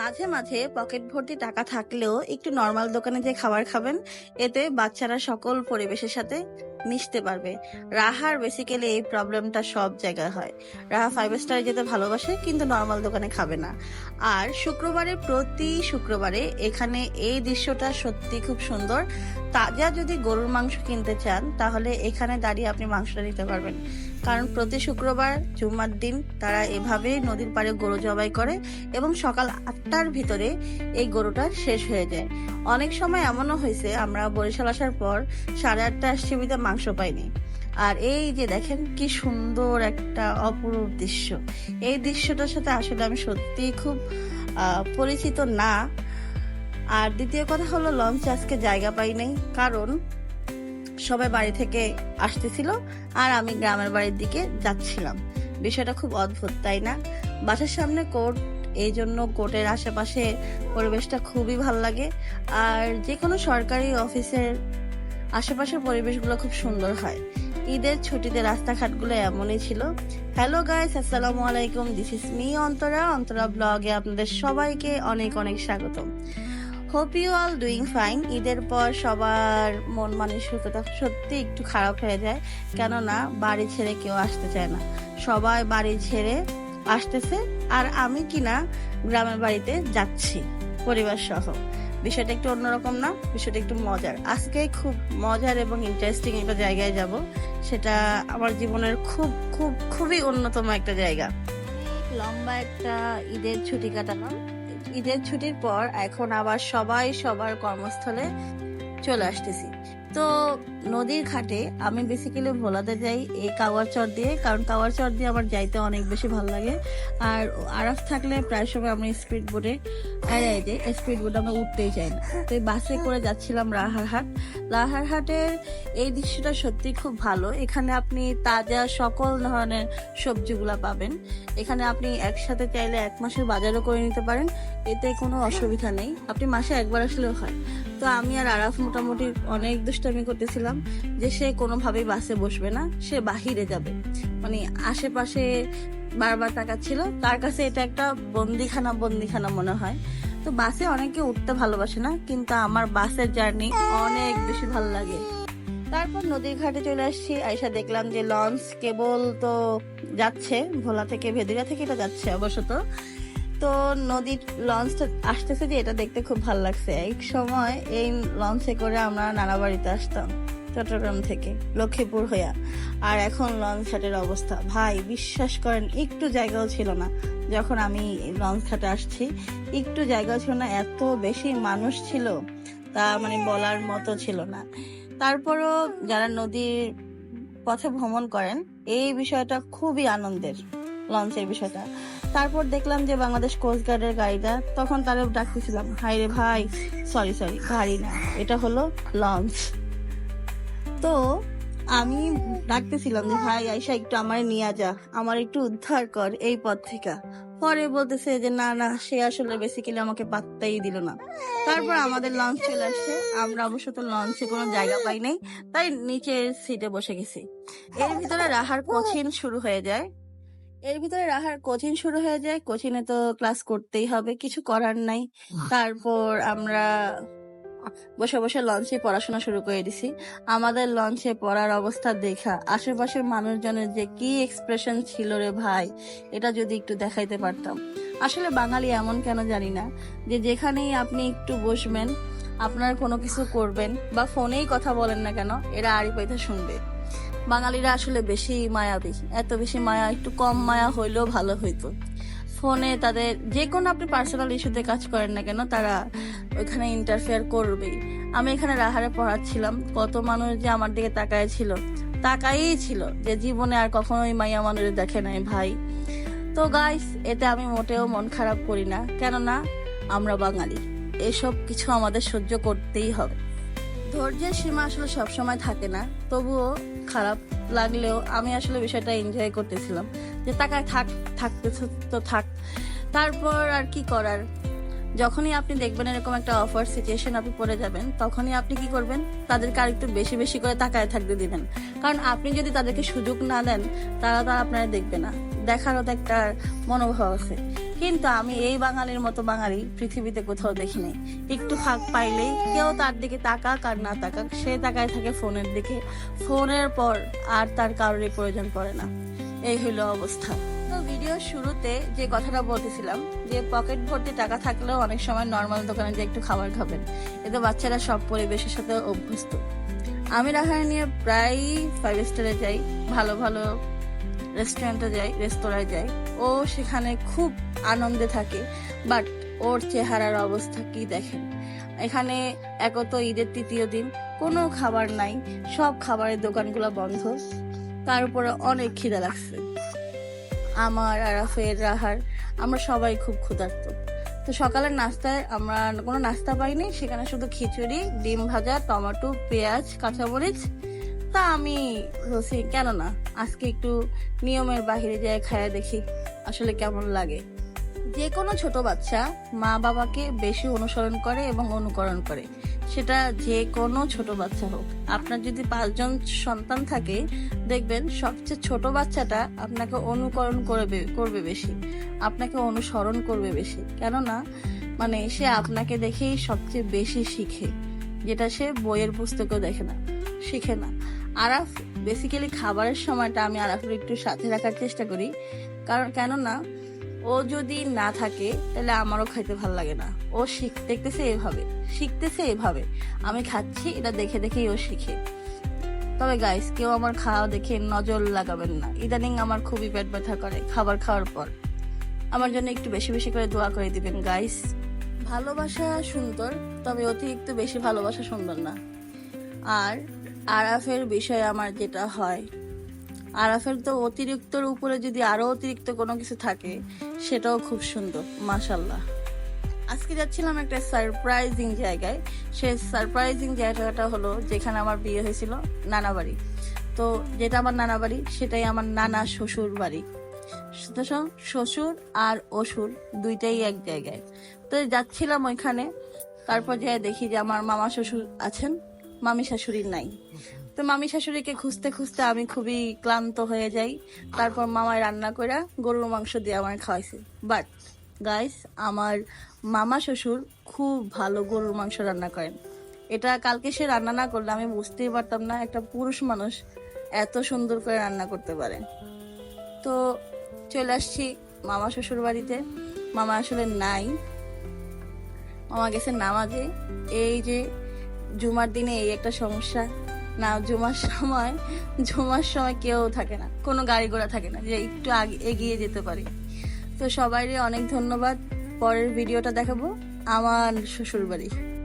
মাঝে মাঝে পকেট ভর্তি টাকা থাকলেও একটু নর্মাল দোকানে যে খাবার খাবেন, এতে বাচ্চারা সকল পরিবেশের সাথে মিশতে পারবে। রাহার বেসিক্যালি এই প্রবলেমটা সব জায়গায় হয়। রাহা ফাইভ স্টারে যেতে ভালোবাসে, কিন্তু নর্মাল দোকানে খাবে না। আর শুক্রবারে প্রতি শুক্রবারে এখানে এই দৃশ্যটা সত্যি খুব সুন্দর। তাজা যদি গরুর মাংস কিনতে চান, তাহলে এখানে দাঁড়িয়ে আপনি মাংসটা নিতে পারবেন। কারণ প্রতি শুক্রবার জুম্মার দিন তারা এভাবেই নদীর পাড়ে গরু জবাই করে এবং সকাল আটটার ভিতরে এই গরুটা শেষ হয়ে যায়। অনেক সময় এমনও হয়েছে, আমরা বরিশাল আসার পর সাড়ে আটটা বিতে মাংস পাইনি। আর এই যে দেখেন কি সুন্দর একটা অপরূপ দৃশ্য। এই দৃশ্যটার সাথে আসলে আমি সত্যি খুব পরিচিত না। আর দ্বিতীয় কথা হলো, লঞ্চে আজকে জায়গা পাই নাই, কারণ সবাই বাড়ি থেকে আসতেছিল আর আমি গ্রামের বাড়ির দিকে যাচ্ছিলাম। বিষয়টা খুব অদ্ভুত, তাই না? বাসার সামনে কোর্ট, এই জন্য কোর্টের আশেপাশে পরিবেশটা খুবই ভালো লাগে। আর যে কোনো সরকারি অফিসের আশেপাশের পরিবেশগুলো খুব সুন্দর হয়। ঈদের ছুটিতে রাস্তাঘাটগুলো এমনই ছিল। হ্যালো গাইস, আসসালামু আলাইকুম। This is me Antara. Antara ব্লগে আপনাদের সবাইকে অনেক অনেক স্বাগতম। Hope you all doing fine ঈদের পর সবার মন মানসিকতা সত্যি একটু খারাপ হয়ে যায়। কেননা, বাড়ি ছেড়ে কেউ আসতে চায় না। সবাই বাড়ি ছেড়ে আসতেছে। আর আমি কিনা গ্রামের বাড়িতে যাচ্ছি, পরিবার সহ। বিষয়টা একটু অন্যরকম না, বিষয়টা একটু মজার। আজকে খুব মজার এবং ইন্টারেস্টিং একটা জায়গায় যাব। সেটা আমার জীবনের খুব খুব, খুবই অন্যতম একটা জায়গা। লম্বা একটা ঈদের ছুটি কাটালাম। ঈদের ছুটির পর এখন আবার সবাই সবার কর্মস্থলে চলে আসতেছি। তো নদীর ঘাটে আমি বেসিক্যালি ভোলাতে যাই এই কাওয়ার চর দিয়ে, কারণ কাওয়ার চর দিয়ে আমার যাইতে অনেক বেশি ভালো লাগে। আর আরাফ থাকলে প্রায় সময় আমি স্পিড বোটে যাই স্পিড বোটে আমরা উঠতেই চাই না। তো বাসে করে যাচ্ছিলাম রাহারহাট রাহারহাটের এই দৃশ্যটা সত্যি খুব ভালো। এখানে আপনি তাজা সকল ধরনের সবজিগুলা পাবেন। এখানে আপনি একসাথে চাইলে এক মাসের বাজারও করে নিতে পারেন। এতে কোনো অসুবিধা নেই। আপনি মাসে একবার আসলেও হয়। তো আমি আর আরাফ মোটামুটি অনেক দুষ্টামি করতেছিলাম। যে সে কোনোভাবেই বাসে বসবে না, সে বাহিরে যাবে। মানে আশেপাশে বারবার তাকাচ্ছিল, তার কাছে এটা একটা বন্দিখানা বন্দিখানা মনে হয়। তো বাসে অনেকে উঠতে ভালোবাসে না, কিন্তু আমার বাসের জার্নি অনেক বেশি ভালো লাগে। তারপর নদীর ঘাটে চলে আসছি, আইসা দেখলাম যে লঞ্চ কেবল তো যাচ্ছে, ভোলা থেকে ভেদিরা থেকে এটা যাচ্ছে অবশ্য তো তো নদীর লঞ্চটা আসতেছে যে এটা দেখতে খুব ভালো লাগছে। এক সময় এই লঞ্চে করে আমরা নানা বাড়িতে আসতাম। চট্টগ্রাম থেকে, লক্ষ্মীপুর হইয়া। আর এখন লঞ্চ ঘাটের অবস্থা। ভাই, বিশ্বাস করেন, একটু জায়গাও ছিল না। যখন আমি লঞ্চ ঘাটে আসছি, একটু জায়গাও ছিল না, এত বেশি মানুষ ছিল, তা মানে বলার মতো ছিল না। তারপরও যারা নদীর পথে ভ্রমণ করেন, এই বিষয়টা খুবই আনন্দের, লঞ্চের বিষয়টা। তারপর দেখলাম যে বাংলাদেশ কোস্ট গার্ডের গাড়িটা, তখন তারা ডাকতেছিলাম হাই রে ভাই সরি সরি গাড়ি না, এটা হলো লঞ্চ। তো আমি ডাকতেছিলাম যে, ভাই আইসা একটু আমার নিয়ে যা। আমার একটু উদ্ধার কর এই পথ থেকে। পরে বলতেছে যে, না না, সে আসলে বেসিক্যালি আমাকে পাত্তাই দিল না। তারপর আমাদের লঞ্চ চলে আসছে আমরা অবশ্য তো লঞ্চে কোনো জায়গা পাই নাই, তাই নিচের সিটে বসে গেছি। এর ভিতরে রাহার কোচিং শুরু হয়ে যায়। এর ভিতরে রাহার কোচিং শুরু হয়ে যায়। কোচিংয়ে তো ক্লাস করতেই হবে, কিছু করার নাই। তারপর আমরা বসে বসে লঞ্চে পড়াশোনা শুরু করে দিছি। আমাদের লঞ্চে পড়ার অবস্থা দেখা। আশেপাশের মানুষজনের যে কি এক্সপ্রেশন ছিল রে ভাই, এটা যদি একটু দেখাইতে পারতাম। আসলে বাঙালি এমন কেন জানি না যে যেখানেই আপনি একটু বসবেন, আপনার কোনো কিছু করবেন বা ফোনেই কথা বলেন না কেন, এরা আড়ি পাইতে শুনবে। বাঙালিরা আসলে বেশি মায়াবী। এত বেশি মায়া, একটু কম মায়া হইলেও ভালো হইতো। ফোনে তাদের যে কোনো আপনি পার্সোনাল ইস্যুতে কাজ করেন না কেন, তারা ওইখানে ইন্টারফেয়ার করবেই। আমি এখানে রাহারে পড়াচ্ছিলাম, কত মানুষ যে আমার দিকে তাকায় ছিল। তাকাই ছিল যে জীবনে আর কখনোই মাইয়া মানুষ দেখে নাই ভাই। তো গাইস এতে আমি মোটেও মন খারাপ করি না, কেননা আমরা বাঙালি। এসব কিছু আমাদের সহ্য করতেই হবে। ধৈর্যের সীমা আসলে সবসময় থাকে না, তবুও খারাপ লাগলেও আমি আসলে বিষয়টা এনজয় করতেছিলাম। যে তাকায় থাক থাকতে তো থাক। তারপর আর কি করার? যখনই আপনি দেখবেন এরকম একটা অফার সিচুয়েশন আপনি পড়ে যাবেন, তখনই আপনি কি করবেন? তাদেরকে আরেকটু বেশি বেশি করে তাকায় থাকতে দিবেন। কারণ আপনি যদি তাদেরকে সুযোগ না দেন, তারা তারা আপনারা দেখবে না। দেখারও তো একটা মনোভাব আছে। কিন্তু আমি এই বাঙালির মতো বাঙালি পৃথিবীতে কোথাও দেখিনি। একটু ফাঁক পাইলেই কেউ তার দিকে তাকাক আর না তাকাক, সে তাকায় থাকে ফোনের দিকে। ফোনের পর আর তার কারোরই প্রয়োজন পড়ে না। এই হলো অবস্থা। তো ভিডিও শুরুতে যে কথাটা বলতেছিলাম, যে পকেট ভর্তি টাকা থাকলেও অনেক সময় নর্মাল দোকানে যে একটু খাবার খাবেন। এতে বাচ্চারা সব পরিবেশের সাথে অভ্যস্ত। আমি রাহায় নিয়ে প্রায় ফাইভ স্টারে যাই, ভালো ভালো রেস্টুরেন্টে যাই রেস্তোরাঁয় যাই। ও সেখানে খুব আনন্দে থাকে বাট ওর চেহারার অবস্থা কি দেখেন? এখানে একত ঈদের তৃতীয় দিন, কোনো খাবার নাই, সব খাবারের দোকানগুলো বন্ধ। তার উপরে অনেক খিদা লাগছে। আমার, আরাফের, রাহার, আমরা সবাই খুব ক্ষুধার্ত। তো সকালের নাস্তায় আমরা কোনো নাস্তা পাইনি, সেখানে শুধু খিচুড়ি, ডিম ভাজা, টমেটো, পেঁয়াজ, কাঁচামরিচ। তা আমি বলছি, কেন না? আজকে একটু নিয়মের বাহিরে যায় খায়া দেখি আসলে কেমন লাগে। যে কোনো ছোট বাচ্চা মা বাবাকে বেশি অনুসরণ করে এবং অনুকরণ করে। সেটা যে কোনো ছোট বাচ্চা হোক। আপনার যদি পাঁচজন সন্তান থাকে, দেখবেন সবচেয়ে ছোট বাচ্চাটা আপনাকে অনুকরণ করবে করবে বেশি। আপনাকে অনুসরণ করবে বেশি। কেননা মানে সে আপনাকে দেখেই সবচেয়ে বেশি শিখে, যেটা সে বইয়ের পুস্তকেও দেখে না, শিখে না। আরাফ বেসিক্যালি খাবারের সময়টা আমি আরাফের একটু সাথে রাখার চেষ্টা করি। কারণ, কেননা ও যদি না থাকে, তাহলে আমারও খাইতে ভালো লাগে না। ও শিখ, দেখতেছে এভাবে, শিখতেছে এভাবে। আমি খাচ্ছি, এটা দেখে দেখেই ও শিখে। তবে গাইস কেউ আমার খাওয়া দেখে নজর লাগাবেন না। ইদানিং আমার খুবই পেট ব্যথা করে খাবার খাওয়ার পর। আমার জন্য একটু বেশি বেশি করে দোয়া করে দিবেন গাইস ভালোবাসা সুন্দর, তবে অতিরিক্ত বেশি ভালোবাসা সুন্দর না। আর আরাফের বিষয়ে আমার যেটা হয় আরাফের তো অতিরিক্তর উপরে যদি আরও অতিরিক্ত কোনো কিছু থাকে, সেটাও খুব সুন্দর মাশাল্লাহ আজকে যাচ্ছিলাম একটা সারপ্রাইজিং জায়গায়। সেই সারপ্রাইজিং জায়গাটা হলো যেখানে আমার বিয়ে হয়েছিল নানা বাড়ি তো যেটা আমার নানা বাড়ি সেটাই আমার নানা শ্বশুর বাড়ি। শ্বশুর আর অসুর দুইটাই এক জায়গায়। তো যাচ্ছিলাম ওইখানে, তারপর যাই দেখি যে আমার মামা শ্বশুর আছেন, মামি শাশুড়ি নাই। তো মামি শাশুড়িকে খুঁজতে খুঁজতে আমি খুবই ক্লান্ত হয়ে যাই। তারপর মামায় রান্না করে গরুর মাংস দিয়ে আমার খাওয়াইছে। বাট গাইস আমার মামা শ্বশুর খুব ভালো গরুর মাংস রান্না করেন। এটা কালকে সে রান্না না করলে আমি বুঝতেই পারতাম না একটা পুরুষ মানুষ এত সুন্দর করে রান্না করতে পারে। তো চলে আসছি মামা শ্বশুর বাড়িতে। মামা আসলে নাই। মামা গেছে নামাজে। এই যে জুমার দিনে এই একটা সমস্যা। না, জুমার সময়, জমার সময় কেউ থাকে না। কোনো গাড়ি ঘোড়া থাকে না, যে একটু আগে এগিয়ে যেতে পারি। তো সবাইরে অনেক ধন্যবাদ, পরের ভিডিওটা দেখাবো আমার শ্বশুর বাড়ি